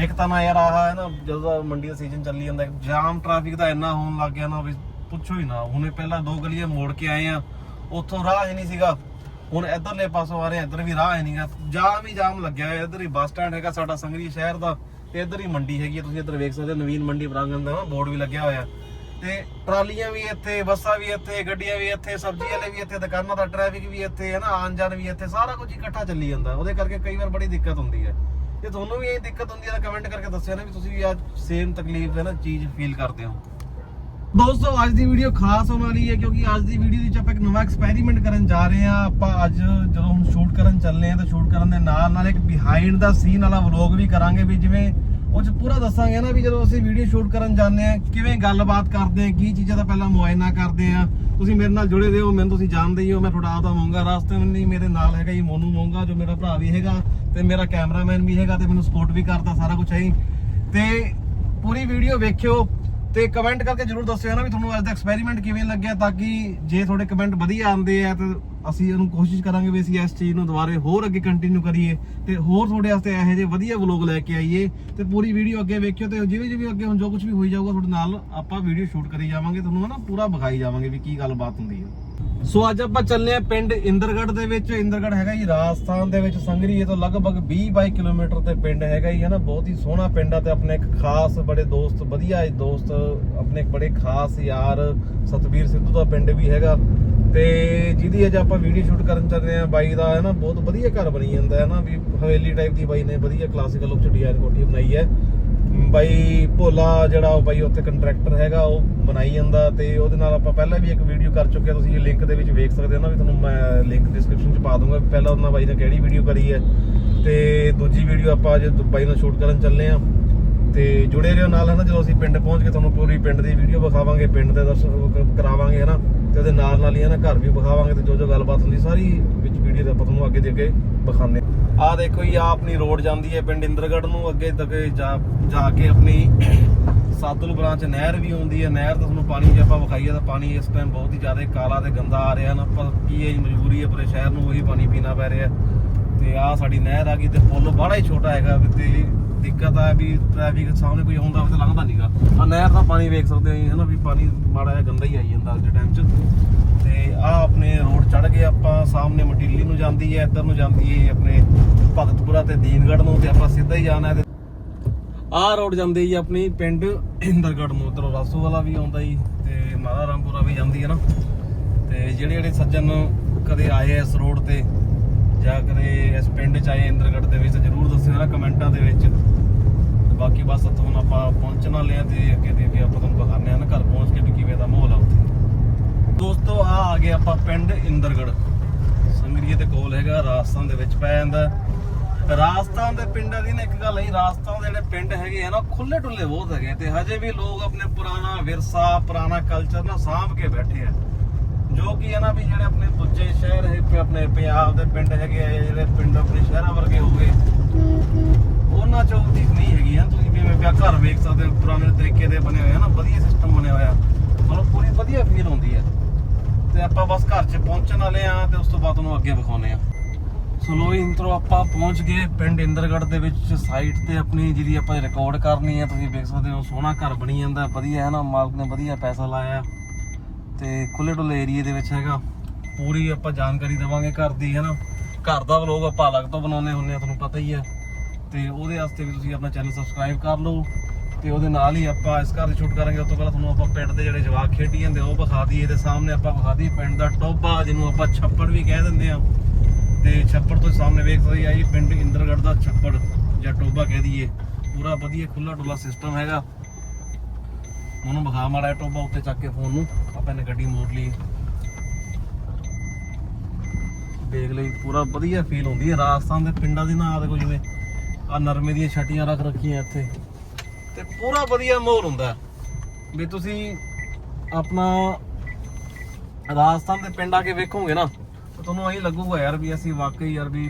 ਇੱਕ ਤਾਂ ਨਾ ਯਾਰ ਆਹ ਹੈ ਨਾ ਜਦੋਂ ਦਾ ਮੰਡੀ ਦਾ ਸੀਜ਼ਨ ਚੱਲੀ ਜਾਂਦਾ ਜਾਮ ਟ੍ਰੈਫਿਕ ਦਾ ਇੰਨਾ ਹੋਣ ਲੱਗ ਗਿਆ ਨਾ ਵੀ ਪੁੱਛੋ ਹੀ ਨਾ ਹੁਣੇ ਪਹਿਲਾਂ ਦੋ ਗਲੀਆਂ ਮੋੜ ਕੇ ਆਏ ਆ ਉੱਥੋਂ ਰਾਹ ਹੀ ਨਹੀਂ ਸੀਗਾ। ਹੁਣ ਇਧਰਲੇ ਪਾਸੋਂ ਆ ਰਹੇ ਆ, ਵੀ ਰਾਹ ਹੈ ਨਹੀਂਗਾ। ਜਾਮ ਹੀ ਜਾਮ ਲੱਗਿਆ ਹੋਇਆ ਇੱਧਰ ਹੀ ਬੱਸ ਸਟੈਂਡ ਹੈਗਾ ਸਾਡਾ ਸੰਗਰੀ ਸ਼ਹਿਰ ਦਾ ਤੇ ਇੱਧਰ ਹੀ ਮੰਡੀ ਹੈਗੀ ਆ, ਤੁਸੀਂ ਇੱਧਰ ਵੇਖ ਸਕਦੇ ਹੋ ਨਵੀਨ ਮੰਡੀ ਪ੍ਰਾਂਗਣ ਦਾ ਬੋਰਡ ਵੀ ਲੱਗਿਆ ਹੋਇਆ। ਤੇ ਟਰਾਲੀਆਂ ਵੀ ਇੱਥੇ ਬੱਸਾਂ ਵੀ ਇੱਥੇ ਗੱਡੀਆਂ ਵੀ ਇੱਥੇ ਸਬਜ਼ੀ ਵਾਲੇ ਵੀ ਇੱਥੇ ਦੁਕਾਨਾਂ ਦਾ ਟ੍ਰੈਫਿਕ ਵੀ ਇੱਥੇ ਹੈ ਨਾ ਆਉਣ ਜਾਣ ਵੀ ਇੱਥੇ ਸਾਰਾ ਕੁਝ ਇਕੱਠਾ ਚੱਲੀ ਜਾਂਦਾ। ਉਹਦੇ ਕਰਕੇ ਕਈ ਵਾਰ ਬੜੀ ਦਿੱਕਤ ਹੁੰਦੀ ਹੈ। ਜੇ ਤੁਹਾਨੂੰ ਵੀ ਇਹ ਦਿੱਕਤ ਹੁੰਦੀ ਹੈ ਤਾਂ ਕਮੈਂਟ ਕਰਕੇ ਦੱਸਿਓ ਨਾ ਵੀ ਤੁਸੀਂ ਵੀ ਆ ਸੇਮ ਤਕਲੀਫ ਹੈ ਨਾ ਚੀਜ਼ ਫੀਲ ਕਰਦੇ ਹੋ। ਦੋਸਤੋ, ਅੱਜ ਦੀ ਵੀਡੀਓ ਖਾਸ ਹੋਣ ਵਾਲੀ ਹੈ ਕਿਉਂਕਿ ਅੱਜ ਦੀ ਵੀਡੀਓ ਵਿੱਚ ਆਪਾਂ ਇੱਕ ਨਵਾਂ ਐਕਸਪੈਰੀਮੈਂਟ ਕਰਨ ਜਾ ਰਹੇ ਹਾਂ। ਆਪਾਂ ਅੱਜ ਜਦੋਂ ਹੁਣ ਸ਼ੂਟ ਕਰਨ ਚੱਲੇ ਹਾਂ ਤਾਂ ਸ਼ੂਟ ਕਰਨ ਦੇ ਨਾਲ ਨਾਲ ਇੱਕ ਬਿਹਾਈਂਡ ਦਾ ਸੀਨ ਵਾਲਾ ਵਲੌਗ ਵੀ ਕਰਾਂਗੇ ਵੀ ਜਿਵੇਂ ਉਹ ਚ ਪੂਰਾ ਦੱਸਾਂਗੇ ਨਾ ਵੀ ਜਦੋਂ ਅਸੀਂ ਵੀਡੀਓ ਸ਼ੂਟ ਕਰਨ ਜਾਂਦੇ ਹਾਂ, ਕਿਵੇਂ ਗੱਲਬਾਤ ਕਰਦੇ ਹਾਂ, ਕੀ ਚੀਜ਼ਾਂ ਦਾ ਪਹਿਲਾਂ ਮੁਆਇਨਾ ਕਰਦੇ ਹਾਂ। ਤੁਸੀਂ ਮੇਰੇ ਨਾਲ ਜੁੜੇ ਰਹੋ, ਮੈਨੂੰ ਤੁਸੀਂ ਜਾਣਦੇ ਹੀ ਹੋ, ਮੈਂ ਤੁਹਾਡਾ ਆਪਦਾ ਮੋਂਗਾ, ਰਾਸਤੇ ਨਹੀਂ, ਮੇਰੇ ਨਾਲ ਹੈਗਾ ਜੀ ਮੋਨੂ ਮੋਂਗਾ, ਜੋ ਮੇਰਾ ਭਰਾ ਵੀ ਹੈਗਾ, ਤੇ ਮੇਰਾ ਕੈਮਰਾਮੈਨ ਵੀ ਹੈਗਾ, ਤੇ ਮੈਨੂੰ ਸਪੋਰਟ ਵੀ ਕਰਦਾ ਸਾਰਾ ਕੁਝ ਹੈ ਹੀ ਤੇ ਪੂਰੀ ਵੀਡੀਓ ਵੇਖਿਓ ਤੇ ਕਮੈਂਟ ਕਰਕੇ ਜਰੂਰ ਦੱਸਿਓ ਨਾ ਵੀ ਤੁਹਾਨੂੰ ਅੱਜ ਦਾ ਐਕਸਪੈਰੀਮੈਂਟ ਕਿਵੇਂ ਲੱਗਿਆ ਤਾਂ ਕਿ ਜੇ ਤੁਹਾਡੇ ਕਮੈਂਟ ਵਧੀਆ ਆਉਂਦੇ ਆ ਤਾਂ ਅਸੀਂ ਉਹਨੂੰ ਕੋਸ਼ਿਸ਼ ਕਰਾਂਗੇ ਵੀ ਅਸੀਂ ਇਸ ਚੀਜ਼ ਨੂੰ ਦੁਬਾਰੇ ਹੋਰ ਅੱਗੇ ਕੰਟੀਨਿਊ ਕਰੀਏ ਤੇ ਹੋਰ ਤੁਹਾਡੇ ਵਾਸਤੇ ਇਹੋ ਜਿਹੇ ਵਧੀਆ ਵਲੌਗ ਲੈ ਕੇ ਆਈਏ ਤੇ ਪੂਰੀ ਵੀਡੀਓ ਅੱਗੇ ਵੇਖਿਓ ਤੇ ਜਿਵੇਂ ਜਿਵੇਂ ਅੱਗੇ ਹੁਣ ਜੋ ਕੁਝ ਵੀ ਹੋਈ ਜਾਊਗਾ ਤੁਹਾਡੇ ਨਾਲ ਆਪਾਂ ਵੀਡੀਓ ਸ਼ੂਟ ਕਰੀ ਜਾਵਾਂਗੇ, ਤੁਹਾਨੂੰ ਨਾ ਪੂਰਾ ਵਿਖਾਈ ਜਾਵਾਂਗੇ ਵੀ ਕੀ ਗੱਲਬਾਤ ਹੁੰਦੀ ਹੈ ਸੋ ਅੱਜ ਆਪਾਂ ਚੱਲੇ ਆ ਪਿੰਡ ਇੰਦਰਗੜ੍ਹ ਦੇ ਵਿੱਚ। ਇੰਦਰਗੜ੍ਹ ਹੈਗਾ ਜੀ ਰਾਜਸਥਾਨ ਦੇ ਵਿੱਚ ਸੰਗਰੀਏ ਤੋਂ ਲਗਭਗ 20 22 ਕਿਲੋਮੀਟਰ ਤੇ ਪਿੰਡ ਹੈਗਾ ਜੀ ਹੈ ਨਾ ਬਹੁਤ ਹੀ ਸੋਹਣਾ ਪਿੰਡ ਆ ਤੇ ਆਪਣੇ ਇੱਕ ਖਾਸ ਬੜੇ ਦੋਸਤ, ਵਧੀਆ ਦੋਸਤ, ਆਪਣੇ ਇੱਕ ਬੜੇ ਖਾਸ ਯਾਰ ਸਤਵੀਰ ਸਿੱਧੂ ਦਾ ਪਿੰਡ ਵੀ ਹੈਗਾ। ਤੇ ਜਿਹਦੀ ਅੱਜ ਆਪਾਂ ਵੀਡੀਓ ਸ਼ੂਟ ਕਰਨ ਚੱਲ ਰਹੇ ਆ ਬਾਈ ਦਾ ਹੈ ਨਾ ਬਹੁਤ ਵਧੀਆ ਘਰ ਬਣੀ ਜਾਂਦਾ ਹੈ ਨਾ ਵੀ ਹਵੇਲੀ ਟਾਈਪ ਦੀ ਬਾਈ ਨੇ ਵਧੀਆ ਕਲਾਸੀਕਲ ਲੁੱਕ ਚ ਡਿਜ਼ਾਈਨ ਕੋਠੀ ਬਣਾਈ ਹੈ। ਬਾਈ ਭੋਲਾ ਜਿਹੜਾ ਉਹ ਬਾਈ ਉੱਥੇ ਕੰਟਰੈਕਟਰ ਹੈਗਾ, ਉਹ ਬਣਾਈ ਜਾਂਦਾ ਤੇ ਉਹਦੇ ਨਾਲ ਆਪਾਂ ਪਹਿਲਾਂ ਵੀ ਇੱਕ ਵੀਡੀਓ ਕਰ ਚੁੱਕੇ ਤੁਸੀਂ ਇਹ ਲਿੰਕ ਦੇ ਵਿੱਚ ਵੇਖ ਸਕਦੇ ਹੋ ਨਾ ਵੀ ਤੁਹਾਨੂੰ ਮੈਂ ਲਿੰਕ ਡਿਸਕ੍ਰਿਪਸ਼ਨ 'ਚ ਪਾ ਦੂੰਗਾ ਪਹਿਲਾਂ ਉਹਨਾਂ ਬਾਈ ਨੇ ਕਿਹੜੀ ਵੀਡੀਓ ਕਰੀ ਹੈ। ਤੇ ਦੂਜੀ ਵੀਡੀਓ ਆਪਾਂ ਅੱਜ ਬਾਈ ਨਾਲ ਸ਼ੂਟ ਕਰਨ ਚੱਲੇ ਆ ਤੇ ਜੁੜੇ ਰਹੋ ਨਾਲ ਹੈ ਨਾ ਜਦੋਂ ਅਸੀਂ ਪਿੰਡ ਪਹੁੰਚ ਕੇ ਤੁਹਾਨੂੰ ਪੂਰੀ ਪਿੰਡ ਦੀ ਵੀਡੀਓ ਵਿਖਾਵਾਂਗੇ, ਪਿੰਡ ਦੇ ਦਰਸ਼ਨ ਕਰਾਵਾਂਗੇ ਹੈ ਨਾ ਤੇ ਉਹਦੇ ਨਾਲ ਨਾਲ ਹੀ ਹੈ ਨਾ ਘਰ ਵੀ ਵਿਖਾਵਾਂਗੇ ਤੇ ਜੋ ਜੋ ਗੱਲਬਾਤ ਹੁੰਦੀ ਸਾਰੀ ਵਿੱਚ ਵੀਡੀਓ ਦੇ ਆਪਾਂ ਤੁਹਾਨੂੰ ਅੱਗੇ ਦੇ ਅੱਗੇ ਵਿਖਾਉਂਦੇ ਆ ਦੇਖੋ ਜੀ ਆ ਆਪਣੀ ਰੋਡ ਜਾਂਦੀ ਹੈ ਪਿੰਡ ਇੰਦਰਗੜ੍ਹ ਨੂੰ, ਅੱਗੇ ਤੱਕ ਜਾ ਜਾ ਕੇ ਆਪਣੀ ਸਾਦੁਲ ਬ੍ਰਾਂਚ ਨਹਿਰ ਵੀ ਆਉਂਦੀ ਹੈ। ਨਹਿਰ ਦਾ ਤੁਹਾਨੂੰ ਪਾਣੀ ਜੇ ਆਪਾਂ ਵਿਖਾਈਏ ਤਾਂ ਪਾਣੀ ਇਸ ਟਾਈਮ ਬਹੁਤ ਹੀ ਜ਼ਿਆਦਾ ਕਾਲਾ ਤੇ ਗੰਦਾ ਆ ਰਿਹਾ ਨਾ ਪਰ ਕੀ ਹੈ ਮਜਬੂਰੀ ਹੈ, ਪੂਰੇ ਸ਼ਹਿਰ ਨੂੰ ਉਹੀ ਪਾਣੀ ਪੀਣਾ ਪੈ ਰਿਹਾ ਤੇ ਆ ਸਾਡੀ ਨਹਿਰ ਆ ਗਈ ਤੇ ਪੁਲ ਬੜਾ ਹੀ ਛੋਟਾ ਹੈਗਾ ਵੀ ਤੇ ਦਿੱਕਤ ਆ ਵੀ ਟ੍ਰੈਫਿਕ ਸਾਹਮਣੇ ਕੋਈ ਆਉਂਦਾ ਹੋਵੇ ਤਾਂ ਲੰਘਦਾ ਨਹੀਂਗਾ ਆ ਨਹਿਰ ਦਾ ਪਾਣੀ ਵੇਖ ਸਕਦੇ ਹੋ ਜੀ, ਹੈ ਨਾ ਵੀ ਪਾਣੀ ਮਾੜਾ ਜਿਹਾ ਗੰਦਾ ਹੀ ਆਈ ਜਾਂਦਾ ਅੱਜ ਦੇ ਟਾਈਮ 'ਚ। ਤੇ ਆ ਆਪਣੇ ਰੋਡ ਚੜ ਕੇ ਆਪਾਂ ਸਾਹਮਣੇ ਮਟੀਲੀ ਨੂੰ ਜਾਂਦੀ ਹੈ ਇੱਧਰ ਨੂੰ ਜਾਂਦੀ ਹੈ ਆਪਣੇ ਭਗਤਪੁਰਾ ਤੇ ਦੀਨਗੜ੍ਹ ਨੂੰ ਤੇ ਆਪਾਂ ਸਿੱਧਾ ਹੀ ਜਾਣਾ ਹੈ ਤੇ ਆਹ ਰੋਡ ਜਾਂਦੀ ਜੀ ਆਪਣੀ ਪਿੰਡ ਇੰਦਰਗੜ੍ਹ ਨੂੰ ਉਧਰੋਂ ਰਾਸੂ ਵਾਲਾ ਵੀ ਆਉਂਦਾ ਜੀ ਤੇ ਮਾਤਾ ਰਾਮਪੁਰਾ ਵੀ ਜਾਂਦੀ ਹੈ ਨਾ। ਤੇ ਜਿਹੜੇ ਜਿਹੜੇ ਸੱਜਣ ਕਦੇ ਆਏ ਇਸ ਰੋਡ ਤੇ ਜਾਂ ਕਦੇ ਇਸ ਪਿੰਡ ਚ ਆਏ ਇੰਦਰਗੜ੍ਹ ਦੇ ਵਿੱਚ, ਜਰੂਰ ਦੱਸਿਓ ਨਾ ਕਮੈਂਟਾਂ ਦੇ ਵਿੱਚ। ਤੇ ਬਾਕੀ ਬਸ ਇੱਥੋਂ ਹੁਣ ਆਪਾਂ ਪਹੁੰਚਣ ਵਾਲੇ ਆ ਤੇ ਅੱਗੇ ਦੇ ਅੱਗੇ ਆਪਾਂ ਤੁਹਾਨੂੰ ਦਿਖਾਉਂਦੇ ਆ ਨਾ ਘਰ ਪਹੁੰਚ ਕੇ ਵੀ ਕਿਵੇਂ ਦਾ ਮਾਹੌਲ ਆ ਉੱਥੇ। ਦੋਸਤੋ, ਆ ਆ ਗਏ ਆਪਾਂ ਪਿੰਡ ਇੰਦਰਗੜ੍ਹ। ਸੰਗਰੀਏ ਦੇ ਕੋਲ ਹੈਗਾ, ਰਾਜਸਥਾਨ ਦੇ ਵਿੱਚ ਪੈ ਜਾਂਦਾ। ਰਾਜਸਥਾਨ ਦੇ ਪਿੰਡਾਂ ਦੀ ਨਾ ਇੱਕ ਗੱਲ ਹੈ ਰਾਜਸਥਾਨ ਦੇ ਜਿਹੜੇ ਪਿੰਡ ਹੈਗੇ ਆ ਨਾ ਖੁੱਲੇ ਡੁੱਲੇ ਬਹੁਤ ਹੈਗੇ ਤੇ ਹਜੇ ਵੀ ਲੋਕ ਆਪਣੇ ਪੁਰਾਣਾ ਵਿਰਸਾ, ਪੁਰਾਣਾ ਕਲਚਰ ਨਾ ਸਾਂਭ ਕੇ ਬੈਠੇ ਆ। ਜੋ ਕਿ ਹੈ ਨਾ ਵੀ ਜਿਹੜੇ ਆਪਣੇ ਦੂਜੇ ਸ਼ਹਿਰ ਹੈ ਆਪਣੇ ਪੰਜਾਬ ਦੇ ਪਿੰਡ ਹੈਗੇ ਆ ਜਿਹੜੇ ਪਿੰਡ ਆਪਣੇ ਸ਼ਹਿਰਾਂ ਵਰਗੇ ਹੋ ਗਏ। ਉਹਨਾਂ ਚ ਉਹ ਚੀਜ਼ ਨਹੀਂ ਹੈਗੀ ਆ। ਤੁਸੀਂ ਜਿਵੇਂ ਪਿਆ ਘਰ ਵੇਖ ਸਕਦੇ ਹੋ, ਪੁਰਾਣੇ ਤਰੀਕੇ ਦੇ ਬਣੇ ਹੋਏ ਆ ਨਾ, ਵਧੀਆ ਸਿਸਟਮ ਬਣਿਆ ਹੋਇਆ ਮਤਲਬ ਪੂਰੀ ਵਧੀਆ ਫੀਲ ਹੁੰਦੀ ਹੈ ਤੇ ਆਪਾਂ ਬਸ ਘਰ 'ਚ ਪਹੁੰਚਣ ਵਾਲੇ ਆ ਤੇ ਉਸ ਤੋਂ ਬਾਅਦ ਉਹਨੂੰ ਅੱਗੇ ਵਿਖਾਉਨੇ ਆ। ਸੋ ਲੋ ਇੰਟਰੋ ਆਪਾਂ ਪਹੁੰਚ ਗਏ ਪਿੰਡ ਇੰਦਰਗੜ੍ਹ ਦੇ ਵਿੱਚ ਸਾਈਟ ਤੇ ਆਪਣੀ ਜਿਹਦੀ ਆਪਾਂ ਰਿਕਾਰਡ ਕਰਨੀ ਹੈ ਤੁਸੀਂ ਵੇਖ ਸਕਦੇ ਹੋ, ਸੋਹਣਾ ਘਰ ਬਣੀ ਜਾਂਦਾ, ਵਧੀਆ ਹੈ ਨਾ, ਮਾਲਕ ਨੇ ਵਧੀਆ ਪੈਸਾ ਲਾਇਆ। ਤੇ ਖੁੱਲੇ ਡੁੱਲੇ ਏਰੀਏ ਦੇ ਵਿੱਚ ਹੈਗਾ। ਪੂਰੀ ਆਪਾਂ ਜਾਣਕਾਰੀ ਦੇਵਾਂਗੇ ਘਰ ਦੀ ਹੈ ਨਾ ਘਰ ਦਾ ਵਲੋਗ ਆਪਾਂ ਅਲੱਗ ਤੋਂ ਬਣਾਉਨੇ ਹੁੰਨੇ ਆ, ਤੁਹਾਨੂੰ ਪਤਾ ਹੀ ਹੈ। ਤੇ ਉਹਦੇ ਵਾਸਤੇ ਵੀ ਤੁਸੀਂ ਆਪਣਾ ਚੈਨਲ ਸਬਸਕ੍ਰਾਈਬ ਕਰ ਲਓ। ਤੇ ਉਹਦੇ ਨਾਲ ਹੀ ਆਪਾਂ ਇਸ ਘਰ ਦੀ ਸ਼ੂਟ ਕਰਾਂਗੇ। ਉਸ ਤੋਂ ਪਹਿਲਾਂ ਤੁਹਾਨੂੰ ਆਪਾਂ ਪਿੰਡ ਦੇ ਜਿਹੜੇ ਜਵਾਕ ਖੇਡੀ ਜਾਂਦੇ ਉਹ ਵਿਖਾ ਦਈਏ। ਤੇ ਸਾਹਮਣੇ ਆਪਾਂ ਵਿਖਾ ਦਈਏ ਪਿੰਡ ਦਾ ਟੋਬਾ ਜਿਹਨੂੰ ਆਪਾਂ ਛੱਪੜ ਵੀ ਕਹਿ ਦਿੰਦੇ ਆ। ਤੇ ਛੱਪੜ ਤੋਂ ਸਾਹਮਣੇ ਵੇਖ ਸਕਦੇ ਆ, ਇਹ ਪਿੰਡ ਇੰਦਰਗੜ੍ਹ ਦਾ ਛੱਪੜ ਜਾਂ ਟੋਬਾ ਕਹਿ ਦਈਏ। ਪੂਰਾ ਵਧੀਆ ਖੁੱਲਾ ਡੁੱਲਾ ਸਿਸਟਮ ਹੈਗਾ। ਉਹਨੂੰ ਵਿਖਾ ਮਾੜਾ ਜਿਹਾ ਟੋਬਾ ਉੱਤੇ ਚੱਕ ਕੇ ਫੋਨ ਨੂੰ। ਆਪਾਂ ਨੇ ਗੱਡੀ ਮੋੜ ਲਈ। ਦੇਖ ਲਈ, ਪੂਰਾ ਵਧੀਆ ਫੀਲ ਹੁੰਦੀ ਹੈ। ਰਾਜਸਥਾਨ ਦੇ ਪਿੰਡਾਂ ਦੀ ਨਾ ਆ ਦੇਖੋ ਜਿਵੇਂ ਆ ਨਰਮੇ ਦੀਆਂ ਛਟੀਆਂ ਰੱਖ ਰੱਖੀਆਂ ਇੱਥੇ। ਤੇ ਪੂਰਾ ਵਧੀਆ ਮਾਹੌਲ ਹੁੰਦਾ। ਵੀ ਤੁਸੀਂ ਆਪਣਾ ਰਾਜਸਥਾਨ ਦੇ ਪਿੰਡ ਆ ਕੇ ਵੇਖੋਗੇ ਨਾ ਤੁਹਾਨੂੰ ਐਂ ਲੱਗੂਗਾ ਯਾਰ ਵੀ ਅਸੀਂ ਵਾਕਈ ਯਾਰ ਵੀ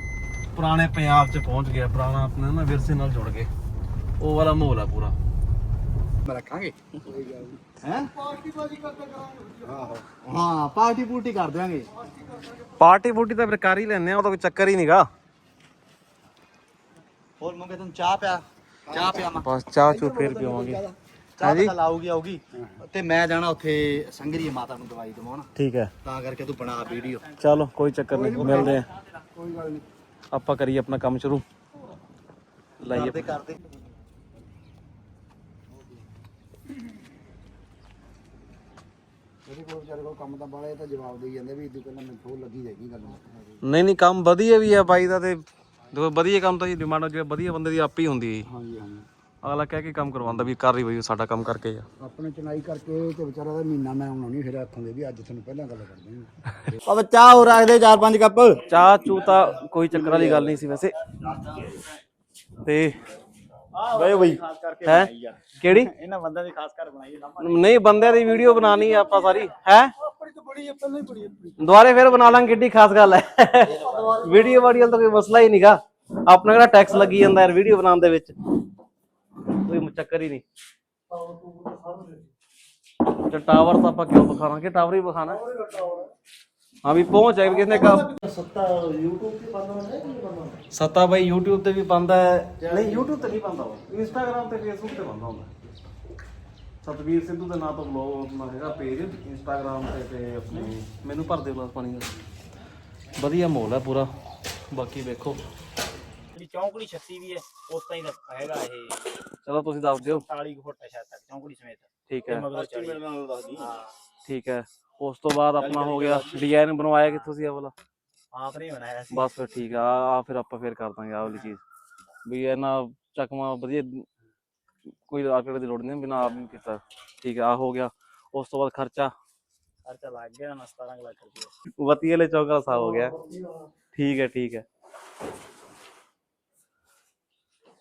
ਪੁਰਾਣੇ ਪੰਜਾਬ 'ਚ ਪਹੁੰਚ ਗਏ ਪੁਰਾਣਾ ਆਪਣੇ ਨਾ ਵਿਰਸੇ ਨਾਲ ਜੁੜ ਗਏ। ਉਹ ਵਾਲਾ ਮਾਹੌਲ ਆ ਪੂਰਾ। ਰੱਖਾਂਗੇ। ਹੈ? ਹਾਂ ਪਾਰਟੀ ਪੂਰਟੀ ਕਰ ਦਿਆਂਗੇ। ਪਾਰਟੀ ਫੂਟੀ ਤਾਂ ਫਿਰ ਕਰ ਹੀ ਲੈਣੇ ਆ ਉਹ ਤਾਂ ਕੋਈ ਚੱਕਰ ਹੀ ਨਹੀਂਗਾ ਹੋਰ ਮੰਗੇ ਤੈਨੂੰ ਚਾਹ ਪਿਆ? ਚਾਹ ਪਿਆਵਾਂ ਬਸ ਚਾਹ ਚੂ ਫੇਰ ਪੀਵਾਂਗੇ। ਚਾਹ ਤਾਂ ਲਾਊਗੀ ਆਊਗੀ। ਤੇ ਮੈਂ ਜਾਣਾ ਉੱਥੇ ਸੰਗਰੀ ਮਾਤਾ ਨੂੰ ਦਵਾਈ ਦਵਾਉਣ। ਠੀਕ ਹੈ। ਤਾਂ ਕਰਕੇ ਤੂੰ ਬਣਾ ਵੀਡੀਓ। ਚਲੋ ਕੋਈ ਚੱਕਰ ਨਹੀਂ ਮਿਲਦੇ ਆ। ਕੋਈ ਗੱਲ ਨਹੀਂ। ਆਪਾਂ ਕਰੀਏ ਆਪਣਾ ਕੰਮ ਸ਼ੁਰੂ। ਲਾਈਏ। ਕਰਦੇ। ਇਹਦੇ ਕੋਲ ਵਿਚਾਰੇ ਕੋਲ ਕੰਮ ਤਾਂ ਬਾਲੇ ਤਾਂ ਜਵਾਬ ਦੇਈ ਜਾਂਦੇ ਵੀ ਇਦੋਂ ਪਹਿਲਾਂ ਮੈਨੂੰ ਥੋੜ ਲੱਗੀ ਜਾਏਗੀ ਗੱਲ। ਨਹੀਂ ਨਹੀਂ ਕੰਮ ਵਧੀਆ ਵੀ ਆ ਬਾਈ ਦਾ ਤੇ ਦੇਖੋ ਵਧੀਆ ਕੰਮ ਤਾਂ ਜੀ ਡਿਮਾਂਡ ਜੇ ਵਧੀਆ ਬੰਦੇ ਦੀ ਆਪੇ ਹੀ ਹੁੰਦੀ ਹੈ ਹਾਂਜੀ ਹਾਂਜੀ। ਅਗਲਾ ਕਹਿ ਕੇ ਕੰਮ ਕਰਵਾਉਂਦਾ ਵੀ ਕਰ ਰਹੀ ਬਈ ਸਾਡਾ ਕੰਮ ਕਰਕੇ ਜਾ ਆਪਣੇ ਚਨਾਈ ਕਰਕੇ ਤੇ ਵਿਚਾਰਾ ਦਾ ਮਹੀਨਾ ਮੈਂ ਆਉਣਾ ਨਹੀਂ ਫਿਰ ਹੱਥੋਂ ਦੇ ਵੀ ਅੱਜ ਤੁਹਾਨੂੰ ਪਹਿਲਾਂ ਗੱਲ ਕਰਦੇ ਹਾਂ। ਅਬ ਚਾਹ ਹੋ ਰੱਖ ਦੇ ਚਾਰ ਪੰਜ ਕੱਪ। ਚਾਹ ਚੂ ਤਾਂ ਕੋਈ ਚੱਕਰ ਵਾਲੀ ਗੱਲ ਨਹੀਂ ਸੀ ਵੈਸੇ। ਤੇ ਬਈ ਬਈ। ਹੈ? ਕਿਹੜੀ? ਇਹਨਾਂ ਬੰਦਿਆਂ ਦੀ ਖਾਸ ਕਰ ਬਣਾਈ ਨਹੀਂ ਬੰਦਿਆਂ ਦੀ ਵੀਡੀਓ ਬਣਾਣੀ ਆ ਆਪਾਂ ਸਾਰੀ। ਹੈ? ਆਪਣੀ ਤਾਂ ਬੜੀ ਪਹਿਲਾਂ ਹੀ ਬੜੀ ਆਪਣੀ ਦੁਬਾਰੇ ਫਿਰ ਬਣਾ ਲਾਂਗੇ ਕਿੱਡੀ ਖਾਸ ਗੱਲ ਹੈ। ਵੀਡੀਓ ਵਾਲੀ ਤਾਂ ਕੋਈ ਮਸਲਾ ਹੀ ਨਹੀਂਗਾ ਆਪਣਾ ਕਿਹੜਾ ਟੈਕਸ ਲੱਗੀ ਜਾਂਦਾ ਯਾਰ ਵੀਡੀਓ ਬਣਾਉਣ ਦੇ ਵਿੱਚ। ਕੋਈ ਚੱਕਰ ਹੀ ਨਹੀਂ। ਤੇ ਟਾਵਰ ਤਾਂ ਆਪਾਂ ਕਿਉਂ ਵਿਖਾਵਾਂਗੇ? ਟਾਵਰ ਹੀ ਵਿਖਾਣਾ ਹਾਂ ਵੀ ਪਹੁੰਚ ਜਾਏ ਕਿਸਨੇ ਕਾ ਸੱਤਾ YouTube ਤੇ ਬੰਦ ਹੁੰਦਾ ਹੈ ਕਿ ਬੰਦ ਹੁੰਦਾ ਸੱਤਾ ਬਾਈ YouTube ਤੇ ਵੀ ਪਾਉਂਦਾ ਹੈ। ਨਹੀਂ YouTube ਤੇ ਨਹੀਂ ਪਾਉਂਦਾ ਉਹ। Instagram ਤੇ Facebook ਤੇ ਪਾਉਂਦਾ ਹੁੰਦਾ ਸਤਵੀਰ ਸਿੱਧੂ ਦੇ ਨਾਂ ਤੋਂ ਬਲੌਗ ਆਪਣਾ ਹੈਗਾ ਪੇਜ Instagram ਤੇ ਤੇ ਆਪਣੇ ਮੈਨੂੰ ਭਰ ਦੇ ਗਲਾਸ ਪਾਣੀ ਦਾ। ਵਧੀਆ ਮਾਹੌਲ ਹੈ ਪੂਰਾ। ਬਾਕੀ ਵੇਖੋ। ਚੌਂਕੜੀ 36 ਵੀ ਹੈ ਉਸ ਤਾਂ ਹੀ ਦਾ ਹੈਗਾ ਇਹ ਚਲੋ ਤੁਸੀਂ ਦੱਸ ਦਿਓ। 40 ਕੁ ਫੁੱਟ ਹੈ ਸ਼ਾਇਦ ਤੱਕ ਚੌਂਕੜੀ ਸਮੇਤ। ਠੀਕ ਤੇ ਹੈ ਮਗਰ 40 ਹਾਂ। ਠੀਕ ਹੈ। ਉਸ ਤੋਂ ਬਾਅਦ ਆਪਣਾ ਹੋ ਗਿਆ ਡਿਜ਼ਾਈਨ ਬਣਵਾਇਆ ਕਿੱਥੋਂ ਸੀ ਇਹ ਵਾਲਾ? ਆਪ ਨੇ ਬਣਾਇਆ ਸੀ। ਬਸ ਫਿਰ ਠੀਕ ਆ ਆ ਫਿਰ ਆਪਾਂ ਫਿਰ ਕਰ ਦਾਂਗੇ ਆਹ ਵਾਲੀ ਚੀਜ਼। ਵੀ ਇਹਨਾਂ ਚੱਕਵਾ ਵਧੀਆ ਕੋਈ ਆਰਕੀਟੈਕਟ ਦੀ ਲੋੜ ਨਹੀਂ ਬਿਨਾ ਆਪ ਹੀ ਕੀਤਾ। ਠੀਕ ਆ ਆਹ ਹੋ ਗਿਆ। ਉਸ ਤੋਂ ਬਾਅਦ ਖਰਚਾ। ਖਰਚਾ ਲੱਗ ਗਿਆ ਨਾ 17 ਲੱਖ ਰੁਪਏ ਵਤੀ ਵਾਲੇ ਚੌਕਾ ਸਾ ਹੋ ਗਿਆ। ਠੀਕ ਹੈ ਠੀਕ ਹੈ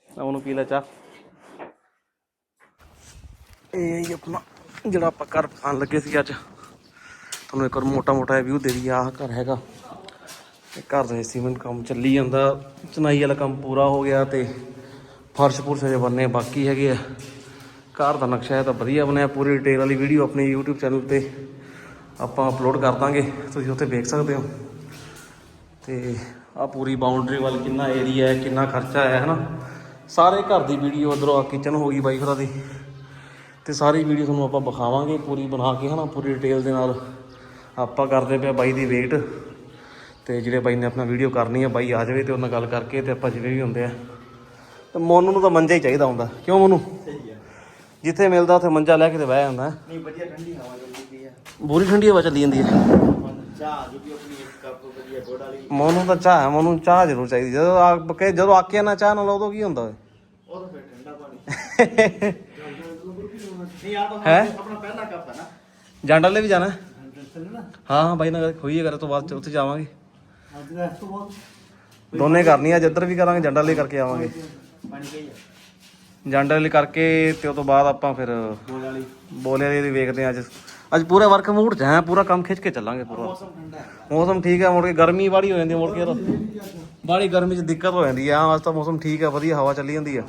ਆ ਉਹਨੂੰ ਪੀ ਲੈ ਚਾ ਇਹ ਹੀ ਆਪਣਾ ਜਿਹੜਾ ਆਪਾਂ ਘਰ ਖਾਣ ਲੱਗੇ ਸੀ ਅੱਜ। ਤੁਹਾਨੂੰ ਇੱਕ ਵਾਰ ਮੋਟਾ ਮੋਟਾ ਵਿਊ ਦੇ ਦਈਏ। ਆਹ ਘਰ ਹੈਗਾ। ਤੇ ਘਰ ਦਾ ਸੀਮੈਂਟ ਕੰਮ ਚੱਲੀ ਜਾਂਦਾ। ਚਨਾਈ ਵਾਲਾ ਕੰਮ ਪੂਰਾ ਹੋ ਗਿਆ ਤੇ ਫਰਸ਼ ਫੁਰਸ਼ ਅਜੇ ਬਣਨੇ ਬਾਕੀ ਹੈਗੇ ਆ। ਘਰ ਦਾ ਨਕਸ਼ਾ ਹੈ ਤਾਂ ਵਧੀਆ ਬਣਿਆ। ਪੂਰੀ ਡਿਟੇਲ ਵਾਲੀ ਵੀਡੀਓ ਆਪਣੇ YouTube ਚੈਨਲ ਤੇ ਆਪਾਂ ਅਪਲੋਡ ਕਰ ਦਾਂਗੇ। ਤੁਸੀਂ ਉੱਥੇ ਵੇਖ ਸਕਦੇ ਹੋ। ਤੇ ਆ ਪੂਰੀ ਬਾਉਂਡਰੀ ਵੱਲ ਕਿੰਨਾ ਏਰੀਆ ਹੈ, ਕਿੰਨਾ ਖਰਚਾ ਹੈ, ਹਨਾ? ਸਾਰੇ ਘਰ ਦੀ ਵੀਡੀਓ ਉਧਰੋਂ ਆ ਕਿਚਨ ਹੋ ਗਈ ਬਾਈ ਖਰਾ ਦੀ। ਤੇ ਸਾਰੀ ਵੀਡੀਓ ਤੁਹਾਨੂੰ ਆਪਾਂ ਵਿਖਾਵਾਂਗੇ ਪੂਰੀ ਬਣਾ ਕੇ, ਹਨਾ? ਪੂਰੀ ਡਿਟੇਲ ਦੇ ਨਾਲ। ਆਪਾਂ ਕਰਦੇ ਪਿਆ ਬਾਈ ਦੀ ਵੇਟ। ਤੇ ਜਿਹੜੇ ਬਾਈ ਨੇ ਆਪਣਾ ਵੀਡੀਓ ਕਰਨੀ ਹੈ ਬਾਈ ਆ ਜਾਵੇ ਤੇ ਉਹਨਾਂ ਨਾਲ ਗੱਲ ਕਰਕੇ ਤੇ ਆਪਾਂ ਜਿਵੇਂ ਵੀ ਹੁੰਦੇ ਆ। ਤੇ ਮੋਨੂ ਨੂੰ ਤਾਂ ਮੰਜਾ ਹੀ ਚਾਹੀਦਾ ਹੁੰਦਾ। ਕਿਉਂ ਮੋਨੂ? ਸਹੀ ਜਿੱਥੇ ਮਿਲਦਾ ਉੱਥੇ ਮੰਜਾ ਲੈ ਕੇ ਤੇ ਬਹਿ ਜਾਂਦਾ। ਨਹੀਂ ਵਧੀਆ ਠੰਡੀ ਹਵਾ ਚੱਲਦੀ ਪਈ ਹੈ ਬੂਰੀ ਠੰਡੀ ਹਵਾ ਚੱਲੀ ਜਾਂਦੀ ਹੈ। ਚਾਹ ਜੋ ਵੀ ਆਪਣੀ ਇੱਕ ਕੱਪ ਵਧੀਆ ਗੁੜ ਵਾਲੀ। ਮੋਨੂੰ ਤਾਂ ਚਾਹ ਹੈ ਮੋਨੂੰ ਚਾਹ ਜ਼ਰੂਰ ਚਾਹੀਦੀ। ਜਦੋਂ ਆ ਕਿ ਜਦੋਂ ਆਕਿਆ ਨਾ ਚਾਹ ਨਾਲ ਉਦੋਂ ਕੀ ਹੁੰਦਾ ਓਏ? ਉਹ ਤਾਂ ਫਿਰ ਠੰਡਾ ਪਾਣੀ। ਨਹੀਂ ਆ ਤਾਂ ਹੈ? ਆਪਣਾ ਪਹਿਲਾ ਕੱਪ ਹੈ ਨਾ। ਜਾਂਡਾਲੇ ਵੀ ਜਾਣਾ? ਹੈ? ਚੱਲਣਾ ਹਾਂ ਹਾਂ ਬਾਈ ਨਾਲ ਹੋਈ ਹੈ ਕਰ ਤੋਂ ਬਾਅਦ ਚ ਉੱਥੇ ਜਾਵਾਂਗੇ। ਅੱਜ ਦਾ ਇਸ ਤੋਂ ਬਾਅਦ ਦੋਨੇ ਕਰਨੀ ਅੱਜ ਇੱਧਰ ਵੀ ਕਰਾਂਗੇ ਜਾਂਡਾਲੇ ਕਰਕੇ ਆਵਾਂਗੇ। ਬਣ ਗਈ ਹੈ ਜਾਂਡਾਲੇ ਕਰਕੇ ਤੇ ਉਸ ਤੋਂ ਬਾਅਦ ਆਪਾਂ ਫਿਰ ਗੁੜ ਵਾਲੀ। ਬੋਲੇ ਦੀ ਵੇਖਦੇ ਹਾਂ ਅੱਜ। ਅੱਜ ਪੂਰਾ ਵਰਕ ਮੂਡ ਚ ਹੈ ਪੂਰਾ ਕੰਮ ਖਿੱਚ ਕੇ ਚੱਲਾਂਗੇ ਪੂਰਾ। ਮੌਸਮ ਠੰਡਾ ਹੈ। ਮੌਸਮ ਠੀਕ ਹੈ ਮੁੜ ਕੇ ਗਰਮੀ ਵਾਲੀ ਹੋ ਜਾਂਦੀ ਹੈ ਮੁੜ ਕੇ ਬਾੜੀ ਗਰਮੀ ਚ ਦਿੱਕਤ ਹੋ ਜਾਂਦੀ ਹੈ ਆ ਅੱਜ ਤਾਂ ਮੌਸਮ ਠੀਕ ਹੈ ਵਧੀਆ ਹਵਾ ਚੱਲੀ ਜਾਂਦੀ ਹੈ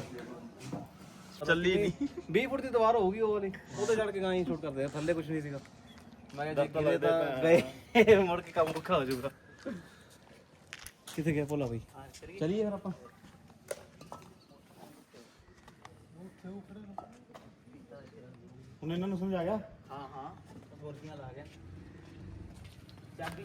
ਚੱਲੀ ਨਹੀਂ 20 ਫੁੱਟ ਦੀ ਦੀਵਾਰ ਹੋਊਗੀ ਉਹ ਵਾਲੀ ਉਹਤੇ ਚੜ ਕੇ ਗਾਂ ਹੀ ਸ਼ੂਟ ਕਰਦੇ ਆ ਥੱਲੇ ਕੁਝ ਨਹੀਂ ਸੀਗਾ। ਮੈਂ ਜੇ ਕਿਤੇ ਤਾਂ ਗਏ ਮੁੜ ਕੇ ਕੰਮ ਔਖਾ ਹੋ ਜਾਊਗਾ। ਕਿੱਥੇ ਗਿਆ ਭੋਲਾ ਬਈ? ਚਲੀਏ ਫਿਰ ਆਪਾਂ। ਹੁਣ ਇਹਨਾਂ ਨੂੰ ਸਮਝਾ ਗਿਆ? ਹਾਂ ਹਾਂ। ਬੋਲੀਆਂ ਲਾ ਗਿਆ। ਚਾਬੀ।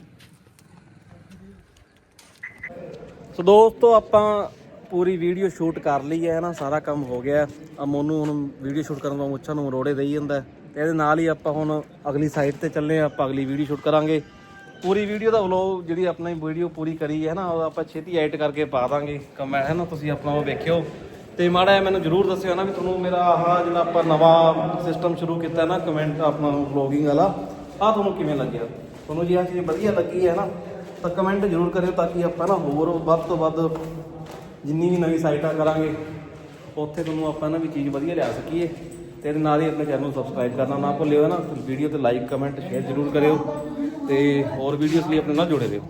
ਸੋ ਦੋਸਤੋ ਆਪਾਂ ਪੂਰੀ ਵੀਡੀਓ ਸ਼ੂਟ ਕਰ ਲਈ ਹੈ ਨਾ ਸਾਰਾ ਕੰਮ ਹੋ ਗਿਆ। ਆ ਮੋਨੂੰ ਹੁਣ ਵੀਡੀਓ ਸ਼ੂਟ ਕਰਨ ਦਾ ਮੁੱਛਾਂ ਨੂੰ ਰੋੜੇ ਦੇਈ ਜਾਂਦਾ। ਤੇ ਇਹਦੇ ਨਾਲ ਹੀ ਆਪਾਂ ਹੁਣ ਅਗਲੀ ਸਾਈਡ ਤੇ ਚੱਲੇ ਆ ਆਪਾਂ ਅਗਲੀ ਵੀਡੀਓ ਸ਼ੂਟ ਕਰਾਂਗੇ। ਪੂਰੀ ਵੀਡੀਓ ਦਾ ਵਲੋਗ ਜਿਹੜੀ ਆਪਣੀ ਵੀਡੀਓ ਪੂਰੀ ਕਰੀ ਹੈ ਨਾ, ਉਹ ਆਪਾਂ ਛੇਤੀ ਐਡਿਟ ਕਰਕੇ ਪਾ ਦਾਂਗੇ। ਕਮੈਂਟ ਹੈ ਨਾ, ਤੁਸੀਂ ਆਪਣਾ ਉਹ ਵੇਖਿਓ। ਤੇ ਮਾੜਾ ਜਿਹਾ ਮੈਨੂੰ ਜਰੂਰ ਦੱਸਿਓ ਨਾ ਵੀ ਤੁਹਾਨੂੰ ਮੇਰਾ ਆਹ ਜਿਹੜਾ ਆਪਾਂ ਨਵਾਂ ਸਿਸਟਮ ਸ਼ੁਰੂ ਕੀਤਾ ਨਾ ਕਮੈਂਟ ਆਪਣਾ ਵਲੋਗਿੰਗ ਵਾਲਾ ਆ ਤੁਹਾਨੂੰ ਕਿਵੇਂ ਲੱਗਿਆ? ਤੁਹਾਨੂੰ ਜੇ ਆ ਚੀਜ਼ ਵਧੀਆ ਲੱਗੀ ਹੈ ਨਾ, ਤਾਂ ਕਮੈਂਟ ਜ਼ਰੂਰ ਕਰਿਓ ਤਾਂ ਕਿ ਆਪਾਂ ਨਾ ਹੋਰ ਵੱਧ ਤੋਂ ਵੱਧ ਜਿੰਨੀ ਵੀ ਨਵੀਂ ਸਾਈਟਾਂ ਕਰਾਂਗੇ, ਉੱਥੇ ਤੁਹਾਨੂੰ ਆਪਾਂ ਨਾ ਵੀ ਚੀਜ਼ ਵਧੀਆ ਲਿਆ ਸਕੀਏ। ਤੇ ਇਹਦੇ ਨਾਲ ਹੀ ਆਪਣੇ ਚੈਨਲ ਨੂੰ ਸਬਸਕ੍ਰਾਈਬ ਕਰਨਾ ਨਾ ਭੁੱਲਿਓ ਨਾ ਵੀਡੀਓ ਤੇ ਲਾਈਕ ਕਮੈਂਟ ਸ਼ੇਅਰ ਜ਼ਰੂਰ ਕਰਿਓ ਤੇ ਹੋਰ ਵੀਡੀਓਜ਼ ਲਈ ਆਪਣੇ ਨਾਲ ਜੁੜੇ ਰਹੋ।